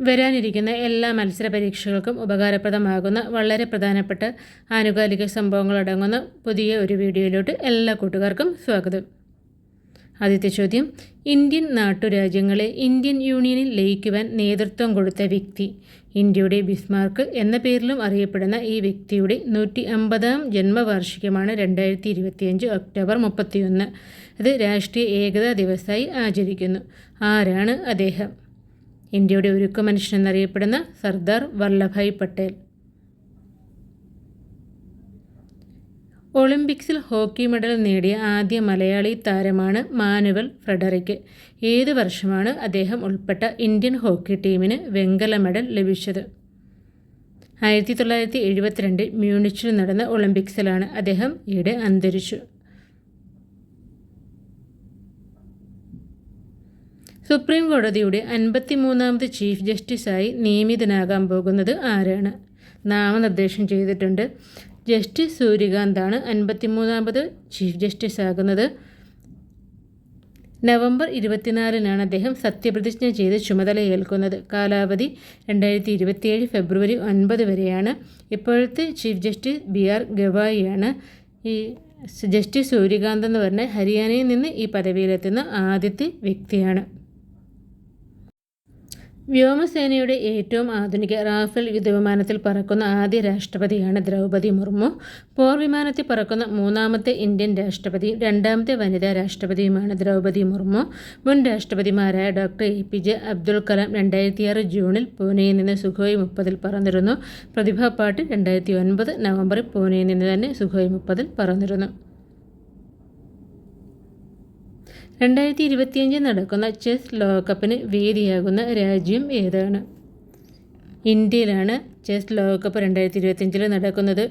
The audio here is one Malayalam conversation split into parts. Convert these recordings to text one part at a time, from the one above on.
വരാനിരിക്കുന്ന എല്ലാ മത്സര പരീക്ഷകൾക്കും ഉപകാരപ്രദമാകുന്ന വളരെ പ്രധാനപ്പെട്ട ആനുകാലിക സംഭവങ്ങളടങ്ങുന്ന പുതിയ ഒരു വീഡിയോയിലോട്ട് എല്ലാ കൂട്ടുകാർക്കും സ്വാഗതം. ആദ്യത്തെ ചോദ്യം ഇന്ത്യൻ നാട്ടുരാജ്യങ്ങളെ ഇന്ത്യൻ യൂണിയനിൽ ലയിക്കുവാൻ നേതൃത്വം കൊടുത്ത വ്യക്തി ഇന്ത്യയുടെ ബിസ്മാർക്ക് എന്ന പേരിലും അറിയപ്പെടുന്ന ഈ വ്യക്തിയുടെ നൂറ്റി അമ്പതാം ജന്മവാർഷികമാണ് രണ്ടായിരത്തി ഇരുപത്തിയഞ്ച് ഒക്ടോബർ മുപ്പത്തിയൊന്ന്. ഇത് രാഷ്ട്രീയ ഏകതാ ദിവസമായി ആചരിക്കുന്നു. ആരാണ് അദ്ദേഹം? ഇന്ത്യയുടെ ഉരുക്കു മനുഷ്യൻ എന്നറിയപ്പെടുന്ന സർദാർ വല്ലഭായ് പട്ടേൽ. ഒളിമ്പിക്സിൽ ഹോക്കി മെഡൽ നേടിയ ആദ്യ മലയാളി താരമാണ് മാനുവൽ ഫ്രെഡറിക്ക് ഏത് വർഷമാണ് അദ്ദേഹം ഉൾപ്പെട്ട ഇന്ത്യൻ ഹോക്കി ടീമിന് വെങ്കല മെഡൽ ലഭിച്ചത്? ആയിരത്തി തൊള്ളായിരത്തി എഴുപത്തിരണ്ട് മ്യൂണിച്ചിൽ നടന്ന ഒളിമ്പിക്സിലാണ് അദ്ദേഹം ഈയിടെ അന്തരിച്ചു. സുപ്രീം കോടതിയുടെ അൻപത്തിമൂന്നാമത് ചീഫ് ജസ്റ്റിസായി നിയമിതനാകാൻ പോകുന്നത് ആരാണ്? നാമനിർദ്ദേശം ചെയ്തിട്ടുണ്ട്. ജസ്റ്റിസ് സൂര്യകാന്താണ് അൻപത്തിമൂന്നാമത് ചീഫ് ജസ്റ്റിസ് ആകുന്നത് നവംബർ ഇരുപത്തിനാലിനാണ് അദ്ദേഹം സത്യപ്രതിജ്ഞ ചെയ്ത് ചുമതലയേൽക്കുന്നത്. കാലാവധി രണ്ടായിരത്തി ഇരുപത്തിയേഴ് ഫെബ്രുവരി ഒൻപത് വരെയാണ്. ഇപ്പോഴത്തെ ചീഫ് ജസ്റ്റിസ് ബി ആർ ഗവായിയാണ് ഈ ജസ്റ്റിസ് സൂര്യകാന്ത് എന്ന് പറഞ്ഞ ഹരിയാനയിൽ നിന്ന് ഈ പദവിയിലെത്തുന്ന ആദ്യത്തെ വ്യക്തിയാണ്. വ്യോമസേനയുടെ ഏറ്റവും ആധുനിക റാഫേൽ യുദ്ധവിമാനത്തിൽ പറക്കുന്ന ആദ്യ രാഷ്ട്രപതിയാണ് ദ്രൗപദി മുർമു. പോർ വിമാനത്തിൽ പറക്കുന്ന മൂന്നാമത്തെ ഇന്ത്യൻ രാഷ്ട്രപതിയും രണ്ടാമത്തെ വനിതാ രാഷ്ട്രപതിയുമാണ് ദ്രൗപദി മുർമു. മുൻ രാഷ്ട്രപതിമാരായ doctor A P J Abdul Kalam രണ്ടായിരത്തിയാറ് ജൂണിൽ പൂനെയിൽ നിന്ന് സുഖോയ് മുപ്പതിൽ പറന്നിരുന്നു. പ്രതിഭ പാട്ടിൽ രണ്ടായിരത്തി ഒൻപത് നവംബറിൽ പൂനെയിൽ നിന്ന് തന്നെ സുഖോയ് മുപ്പതിൽ പറന്നിരുന്നു. രണ്ടായിരത്തി ഇരുപത്തിയഞ്ചിൽ നടക്കുന്ന ചെസ് ലോകകപ്പിന് വേദിയാകുന്ന രാജ്യം ഏതാണ്? ഇന്ത്യയിലാണ് ചെസ് ലോകകപ്പ് രണ്ടായിരത്തി ഇരുപത്തിയഞ്ചിൽ നടക്കുന്നത്.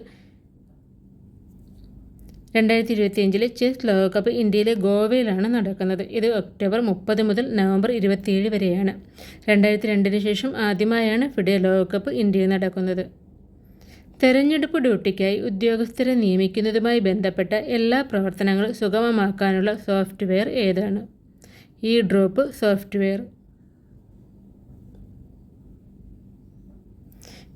രണ്ടായിരത്തി ഇരുപത്തിയഞ്ചിലെ ചെസ് ലോകകപ്പ് ഇന്ത്യയിലെ ഗോവയിലാണ് നടക്കുന്നത്. ഇത് ഒക്ടോബർ മുപ്പത് മുതൽ നവംബർ ഇരുപത്തിയേഴ് വരെയാണ്. രണ്ടായിരത്തി രണ്ടിന് ശേഷം ആദ്യമായാണ് ഫിഡെ ലോകകപ്പ് ഇന്ത്യയിൽ നടക്കുന്നത്. തെരഞ്ഞെടുപ്പ് ഡ്യൂട്ടിക്കായി ഉദ്യോഗസ്ഥരെ നിയമിക്കുന്നതുമായി ബന്ധപ്പെട്ട എല്ലാ പ്രവർത്തനങ്ങളും സുഗമമാക്കാനുള്ള സോഫ്റ്റ്വെയർ ഏതാണ്? ഈ ഡ്രോപ്പ് സോഫ്റ്റ്വെയർ.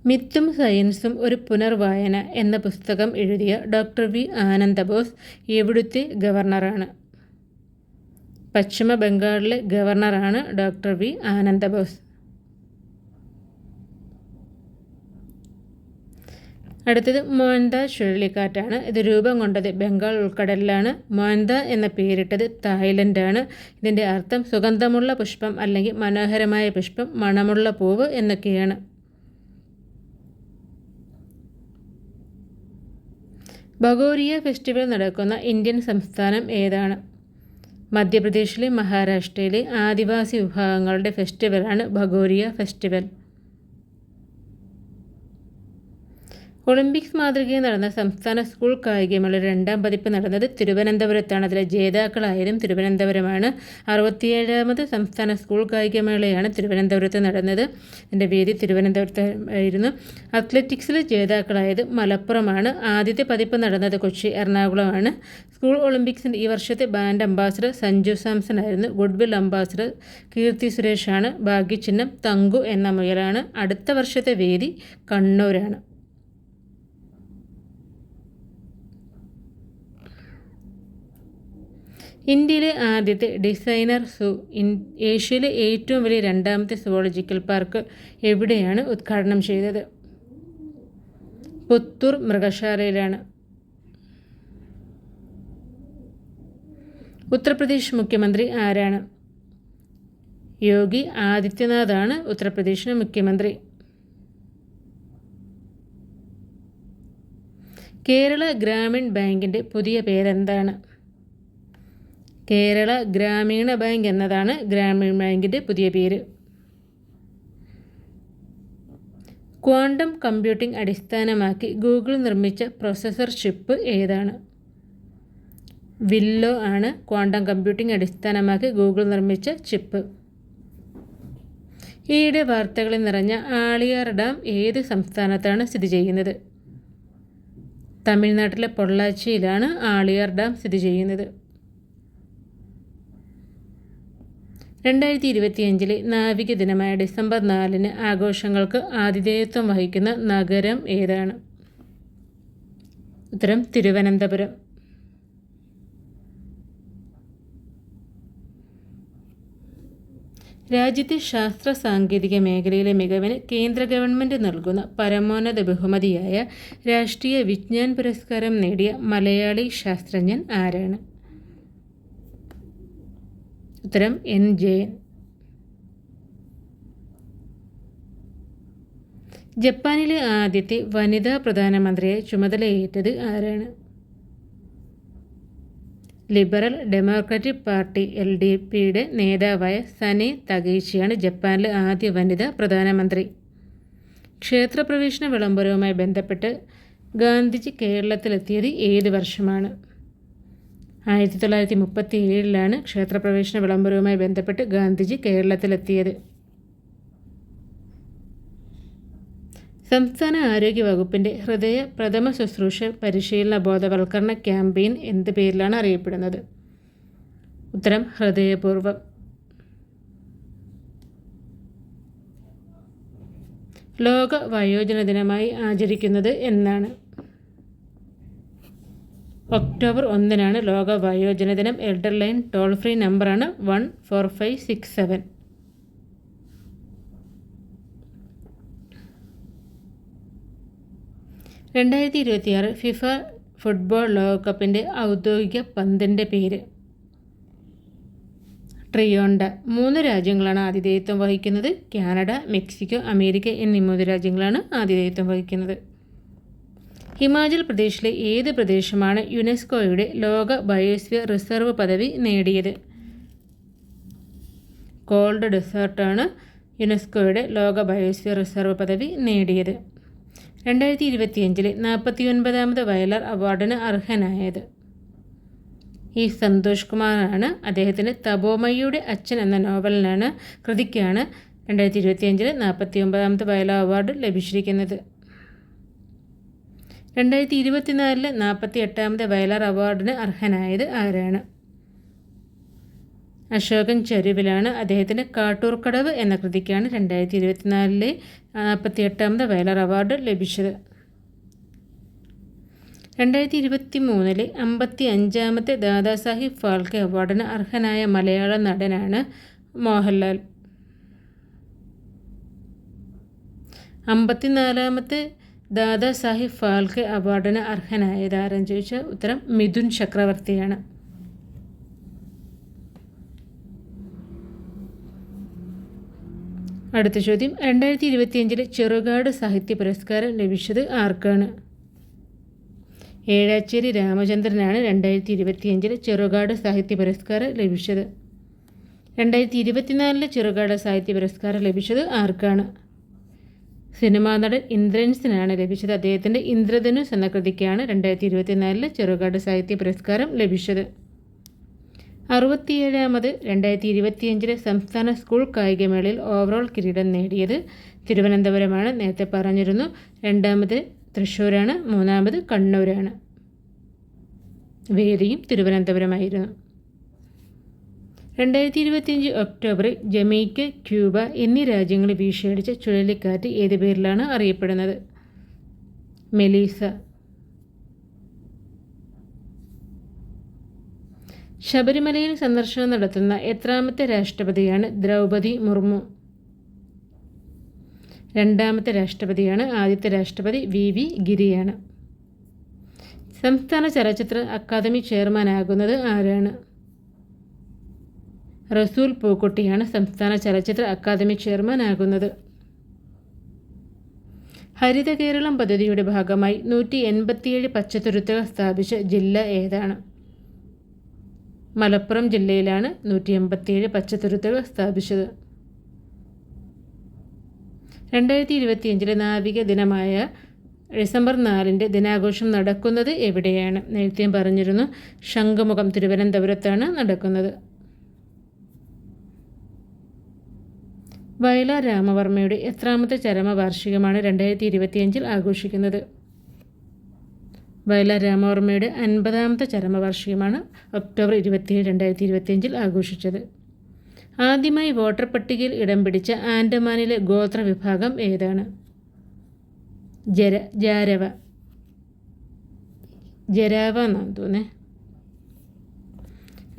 മിത്തും സയൻസും ഒരു പുനർവായന എന്ന പുസ്തകം എഴുതിയ ഡോക്ടർ വി ആനന്ദബോസ് എവിടുത്തെ ഗവർണറാണ്? പശ്ചിമ ബംഗാളിലെ ഗവർണറാണ് ഡോക്ടർ വി ആനന്ദബോസ്. അടുത്തത് മോൻദ ചുഴലിക്കാറ്റാണ്. ഇത് രൂപം കൊണ്ടത് ബംഗാൾ ഉൾക്കടലിലാണ്. മോൻദ എന്ന പേരിട്ടത് തായ്ലൻഡാണ്. ഇതിന്റെ അർത്ഥം സുഗന്ധമുള്ള പുഷ്പം അല്ലെങ്കിൽ മനോഹരമായ പുഷ്പം മണമുള്ള പൂവ് എന്നൊക്കെയാണ്. ബഗോരിയ ഫെസ്റ്റിവൽ നടക്കുന്ന ഇന്ത്യൻ സംസ്ഥാനം ഏതാണ്? മധ്യപ്രദേശിലെ മഹാരാഷ്ട്രയിലെ ആദിവാസി വിഭാഗങ്ങളുടെ ഫെസ്റ്റിവലാണ് ഭഗോരിയ ഫെസ്റ്റിവൽ. ഒളിമ്പിക്സ് മാതൃകയിൽ നടന്ന സംസ്ഥാന സ്കൂൾ കായികമേള രണ്ടാം പതിപ്പ് നടന്നത് തിരുവനന്തപുരത്താണ്. അതിലെ ജേതാക്കളായതും തിരുവനന്തപുരമാണ്. അറുപത്തിയേഴാമത് സംസ്ഥാന സ്കൂൾ കായികമേളയാണ് തിരുവനന്തപുരത്ത് നടന്നത്. എന്റെ വേദി തിരുവനന്തപുരത്ത് ആയിരുന്നു അത്ലറ്റിക്സിൽ ജേതാക്കളായത് മലപ്പുറമാണ്. ആദ്യത്തെ പതിപ്പ് നടന്നത് കൊച്ചി എറണാകുളമാണ്. സ്കൂൾ ഒളിമ്പിക്സിന്റെ ഈ വർഷത്തെ ബാൻഡ് അംബാസഡർ സഞ്ജു സാംസൺ ആയിരുന്നു ഗുഡ്വിൽ അംബാസഡർ കീർത്തി സുരേഷാണ്. ഭാഗ്യചിഹ്നം തങ്കു എന്ന മുയലാണ്. അടുത്ത വർഷത്തെ വേദി കണ്ണൂരാണ്. ഇന്ത്യയിലെ ആദ്യത്തെ ഡിസൈനർ സൂ ഇൻ ഏഷ്യയിലെ ഏറ്റവും വലിയ രണ്ടാമത്തെ സുവോളജിക്കൽ പാർക്ക് എവിടെയാണ് ഉദ്ഘാടനം ചെയ്തത്? പുത്തൂർ മൃഗശാലയിലാണ്. ഉത്തർപ്രദേശ് മുഖ്യമന്ത്രി ആരാണ്? യോഗി ആദിത്യനാഥാണ് ഉത്തർപ്രദേശിന് മുഖ്യമന്ത്രി. കേരള ഗ്രാമീൺ ബാങ്കിന്റെ പുതിയ പേരെന്താണ്? കേരള ഗ്രാമീണ ബാങ്ക് എന്നതാണ് ഗ്രാമീണ ബാങ്കിന്റെ പുതിയ പേര്. ക്വാണ്ടം കമ്പ്യൂട്ടിംഗ് അടിസ്ഥാനമാക്കി ഗൂഗിൾ നിർമ്മിച്ച പ്രൊസസർ ഷിപ്പ് ഏതാണ്? വില്ലോ ആണ് ക്വാണ്ടം കമ്പ്യൂട്ടിംഗ് അടിസ്ഥാനമാക്കി ഗൂഗിൾ നിർമ്മിച്ച ചിപ്പ്. ഈയിടെ വാർത്തകളിൽ നിറഞ്ഞ ആളിയാർ ഡാം ഏത് സംസ്ഥാനത്താണ് സ്ഥിതി ചെയ്യുന്നത്? തമിഴ്നാട്ടിലെ പൊള്ളാച്ചിയിലാണ് ആളിയാർ ഡാം സ്ഥിതി ചെയ്യുന്നത്. രണ്ടായിരത്തി ഇരുപത്തിയഞ്ചിലെ നാവിക ദിനമായ ഡിസംബർ നാലിന് ആഘോഷങ്ങൾക്ക് ആതിഥേയത്വം വഹിക്കുന്ന നഗരം ഏതാണ്? ഉത്തരം തിരുവനന്തപുരം. രാജ്യത്തെ ശാസ്ത്ര സാങ്കേതിക മേഖലയിലെ മികവിന് കേന്ദ്ര ഗവൺമെന്റ് നൽകുന്ന പരമോന്നത ബഹുമതിയായ രാഷ്ട്രീയ വിജ്ഞാൻ പുരസ്കാരം നേടിയ മലയാളി ശാസ്ത്രജ്ഞൻ ആരാണ്? ഉത്തരം എൻ ജയൻ ജപ്പാനിലെ ആദ്യത്തെ വനിതാ പ്രധാനമന്ത്രിയെ ചുമതലയേറ്റത് ആരാണ്? Liberal democratic party L D പിയുടെ നേതാവായ സനെ തകേശിയാണ് ജപ്പാനിലെ ആദ്യ വനിതാ പ്രധാനമന്ത്രി. ക്ഷേത്രപ്രവേശന വിളംബരവുമായി ബന്ധപ്പെട്ട് ഗാന്ധിജി കേരളത്തിലെത്തിയത് ഏത് വർഷമാണ്? ആയിരത്തി തൊള്ളായിരത്തി മുപ്പത്തി ഏഴിലാണ് ക്ഷേത്രപ്രവേശന വിളംബരവുമായി ബന്ധപ്പെട്ട് ഗാന്ധിജി കേരളത്തിലെത്തിയത്. സംസ്ഥാന ആരോഗ്യ വകുപ്പിന്റെ ഹൃദയ പ്രഥമ ശുശ്രൂഷ പരിശീലന ബോധവൽക്കരണ ക്യാമ്പയിൻ എന്ത് പേരിലാണ് അറിയപ്പെടുന്നത്? ഉത്തരം ഹൃദയപൂർവം ലോക വയോജന ദിനമായി ആചരിക്കുന്നത് എന്നാണ്. ഒക്ടോബർ ഒന്നിനാണ് ലോക വയോജന ദിനം. എൽഡർ ലൈൻ ടോൾ ഫ്രീ നമ്പറാണ് one four five six seven രണ്ടായിരത്തി ഇരുപത്തിയാറ് ഫിഫ ഫുട്ബോൾ ലോകകപ്പിന്റെ ഔദ്യോഗിക പന്തിന്റെ പേര്. ട്രിയോണ്ട. മൂന്ന് രാജ്യങ്ങളാണ് ആതിഥേയത്വം വഹിക്കുന്നത്. കാനഡ മെക്സിക്കോ അമേരിക്ക എന്നീ മൂന്ന് രാജ്യങ്ങളാണ് ആതിഥേയത്വം വഹിക്കുന്നത്. ഹിമാചൽ പ്രദേശിലെ ഏത് പ്രദേശമാണ് യുനെസ്കോയുടെ ലോക ബയോസ്ഫിയർ റിസർവ് പദവി നേടിയത്? കോൾഡ് ഡെസേർട്ടാണ് യുനെസ്കോയുടെ ലോക ബയോസ്ഫിയർ റിസർവ് പദവി നേടിയത്. രണ്ടായിരത്തി ഇരുപത്തിയഞ്ചിലെ നാൽപ്പത്തി ഒൻപതാമത് വയലാർ അവാർഡിന് അർഹനായത്. ഈ സന്തോഷ് കുമാറാണ്. അദ്ദേഹത്തിന് തപോമയ്യയുടെ അച്ഛൻ എന്ന നോവലിനാണ് കൃതിക്കാണ് രണ്ടായിരത്തി ഇരുപത്തിയഞ്ചിൽ നാൽപ്പത്തി ഒമ്പതാമത് വയലാർ അവാർഡ് ലഭിച്ചിരിക്കുന്നത്. രണ്ടായിരത്തി ഇരുപത്തിനാലിൽ നാൽപ്പത്തി എട്ടാമത് വയലാർ അവാർഡിന് അർഹനായത് ആരാണ്? അശോകൻ ചരുവിലാണ് അദ്ദേഹത്തിന്റെ കാട്ടൂർക്കടവ് എന്ന കൃതിക്കാണ് രണ്ടായിരത്തി ഇരുപത്തിനാലിലെ നാൽപ്പത്തി എട്ടാമത് വയലാർ അവാർഡ് ലഭിച്ചത്. രണ്ടായിരത്തി ഇരുപത്തി മൂന്നിലെ അമ്പത്തി അഞ്ചാമത്തെ ദാദാസാഹിബ് ഫാൽക്കെ അവാർഡിന് അർഹനായ മലയാള നടനാണ് മോഹൻലാൽ. അമ്പത്തിനാലാമത്തെ ദാദാ സാഹിബ് ഫാൽക്കെ അവാർഡിന് അർഹനായതാരെന്ന് ചോദിച്ചാൽ ഉത്തരം മിഥുൻ ചക്രവർത്തിയാണ്. അടുത്ത ചോദ്യം രണ്ടായിരത്തി ഇരുപത്തിയഞ്ചിലെ ചെറുകാട് സാഹിത്യ പുരസ്കാരം ലഭിച്ചത് ആർക്കാണ്? ഏഴാച്ചേരി രാമചന്ദ്രനാണ് രണ്ടായിരത്തി ഇരുപത്തിയഞ്ചിലെ ചെറുകാട് സാഹിത്യ പുരസ്കാരം ലഭിച്ചത്. രണ്ടായിരത്തി ഇരുപത്തിനാലിലെ ചെറുകാട് സാഹിത്യ പുരസ്കാരം ലഭിച്ചത് ആർക്കാണ്? സിനിമാ നടൻ ഇന്ദ്രൻസിനാണ് ലഭിച്ചത്. അദ്ദേഹത്തിന്റെ ഇന്ദ്രധനുസ് എന്ന കൃതിക്കാണ് രണ്ടായിരത്തി ഇരുപത്തിനാലിൽ ചെറുകാട് സാഹിത്യ പുരസ്കാരം ലഭിച്ചത്. അറുപത്തിയേഴാമത് രണ്ടായിരത്തി ഇരുപത്തിയഞ്ചിലെ സംസ്ഥാന സ്കൂൾ കായികമേളയിൽ ഓവറോൾ കിരീടം നേടിയത് തിരുവനന്തപുരമാണ്. നേരത്തെ പറഞ്ഞിരുന്നു രണ്ടാമത് തൃശ്ശൂരാണ് മൂന്നാമത് കണ്ണൂരാണ്. വേദിയും തിരുവനന്തപുരമായിരുന്നു. രണ്ടായിരത്തി ഇരുപത്തിയഞ്ച് ഒക്ടോബറിൽ ജമൈക്ക ക്യൂബ എന്നീ രാജ്യങ്ങളിൽ വീശിയടിച്ച ചുഴലിക്കാറ്റ് ഏത് പേരിലാണ് അറിയപ്പെടുന്നത്? മെലീസ. ശബരിമലയിൽ സന്ദർശനം നടത്തുന്ന എത്രാമത്തെ രാഷ്ട്രപതിയാണ് ദ്രൗപദി മുർമു. രണ്ടാമത്തെ രാഷ്ട്രപതിയാണ് ആദ്യത്തെ രാഷ്ട്രപതി വി വി ഗിരിയാണ്. സംസ്ഥാന ചലച്ചിത്ര അക്കാദമി ചെയർമാനാകുന്നത് ആരാണ്? റസൂൽ പൂക്കുട്ടിയാണ് സംസ്ഥാന ചലച്ചിത്ര അക്കാദമി ചെയർമാനാകുന്നത് ഹരിത കേരളം പദ്ധതിയുടെ ഭാഗമായി നൂറ്റി എൺപത്തിയേഴ് പച്ചത്തുരുത്തുകൾ സ്ഥാപിച്ച ജില്ല ഏതാണ്? മലപ്പുറം ജില്ലയിലാണ് നൂറ്റി എൺപത്തിയേഴ് പച്ചത്തുരുത്തുകൾ സ്ഥാപിച്ചത്. രണ്ടായിരത്തി ഇരുപത്തിയഞ്ചിലെ നാവിക ദിനമായ ഡിസംബർ നാലിന്റെ ദിനാഘോഷം നടക്കുന്നത് എവിടെയാണ്? നേരത്തെ പറഞ്ഞിരുന്നു ശംഖുമുഖം തിരുവനന്തപുരത്താണ് നടക്കുന്നത്. വയലാർ രാമവർമ്മയുടെ എത്രാമത്തെ ചരമവാർഷികമാണ് രണ്ടായിരത്തി ഇരുപത്തിയഞ്ചിൽ ആഘോഷിക്കുന്നത്. വയലാർ രാമവർമ്മയുടെ അൻപതാമത്തെ ചരമവാർഷികമാണ് ഒക്ടോബർ ഇരുപത്തിയേഴ് രണ്ടായിരത്തി ഇരുപത്തിയഞ്ചിൽ ആഘോഷിച്ചത്. ആദ്യമായി വോട്ടർ പട്ടികയിൽ ഇടം പിടിച്ച ആൻഡമാനിലെ ഗോത്ര വിഭാഗം ഏതാണ്? ജര ജാരവ. ജരാവ എന്നാണ് തോന്നുന്നത്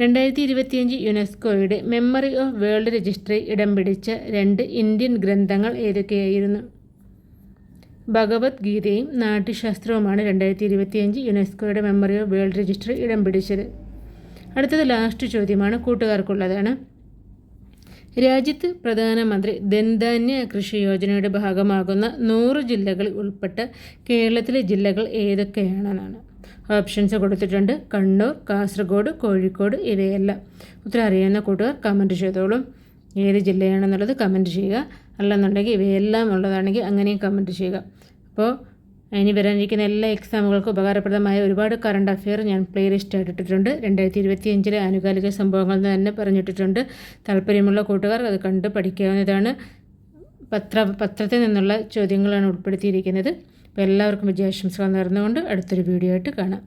രണ്ടായിരത്തി ഇരുപത്തിയഞ്ച് യുനെസ്കോയുടെ മെമ്മറി ഓഫ് വേൾഡ് രജിസ്ട്രിയിൽ ഇടം പിടിച്ച രണ്ട് ഇന്ത്യൻ ഗ്രന്ഥങ്ങൾ ഏതൊക്കെയായിരുന്നു? ഭഗവത്ഗീതയും നാട്യശാസ്ത്രവുമാണ് രണ്ടായിരത്തി ഇരുപത്തിയഞ്ച് യുനെസ്കോയുടെ മെമ്മറി ഓഫ് വേൾഡ് രജിസ്റ്ററിൽ ഇടം പിടിച്ചത്. അടുത്തത് ലാസ്റ്റ് ചോദ്യമാണ് കൂട്ടുകാർക്കുള്ളതാണ്. രാജ്യത്ത് പ്രധാനമന്ത്രി ദന്താന്യ കൃഷി യോജനയുടെ ഭാഗമാകുന്ന നൂറ് ജില്ലകളിൽ ഉൾപ്പെട്ട കേരളത്തിലെ ജില്ലകൾ ഏതൊക്കെയാണെന്നാണ്. ഓപ്ഷൻസ് കൊടുത്തിട്ടുണ്ട്. കണ്ണൂർ കാസർഗോഡ് കോഴിക്കോട് ഇവയെല്ലാം. ഉത്തരം അറിയുന്ന കൂട്ടുകാർ കമന്റ് ചെയ്തോളും. ഏത് ജില്ലയാണെന്നുള്ളത് കമന്റ് ചെയ്യുക. അല്ലെന്നുണ്ടെങ്കിൽ ഇവയെല്ലാം ഉള്ളതാണെങ്കിൽ അങ്ങനെയും കമന്റ് ചെയ്യുക. അപ്പോൾ ഇനി വരാനിരിക്കുന്ന എല്ലാ എക്സാമുകൾക്കും ഉപകാരപ്രദമായ ഒരുപാട് കറണ്ട് അഫെയർ ഞാൻ പ്ലേലിസ്റ്റ് ആയിട്ടിട്ടുണ്ട്. രണ്ടായിരത്തി ഇരുപത്തിയഞ്ചിലെ ആനുകാലിക സംഭവങ്ങൾ എന്ന് തന്നെ പറഞ്ഞിട്ടിട്ടുണ്ട്. താല്പര്യമുള്ള കൂട്ടുകാർ അത് കണ്ട് പഠിക്കാവുന്നതാണ്. പത്ര പത്രത്തിൽ നിന്നുള്ള ചോദ്യങ്ങളാണ് ഉൾപ്പെടുത്തിയിരിക്കുന്നത്. അപ്പോൾ എല്ലാവർക്കും വിജയാശംസകൾ നേർന്നുകൊണ്ട് അടുത്തൊരു വീഡിയോ ആയിട്ട് കാണാം.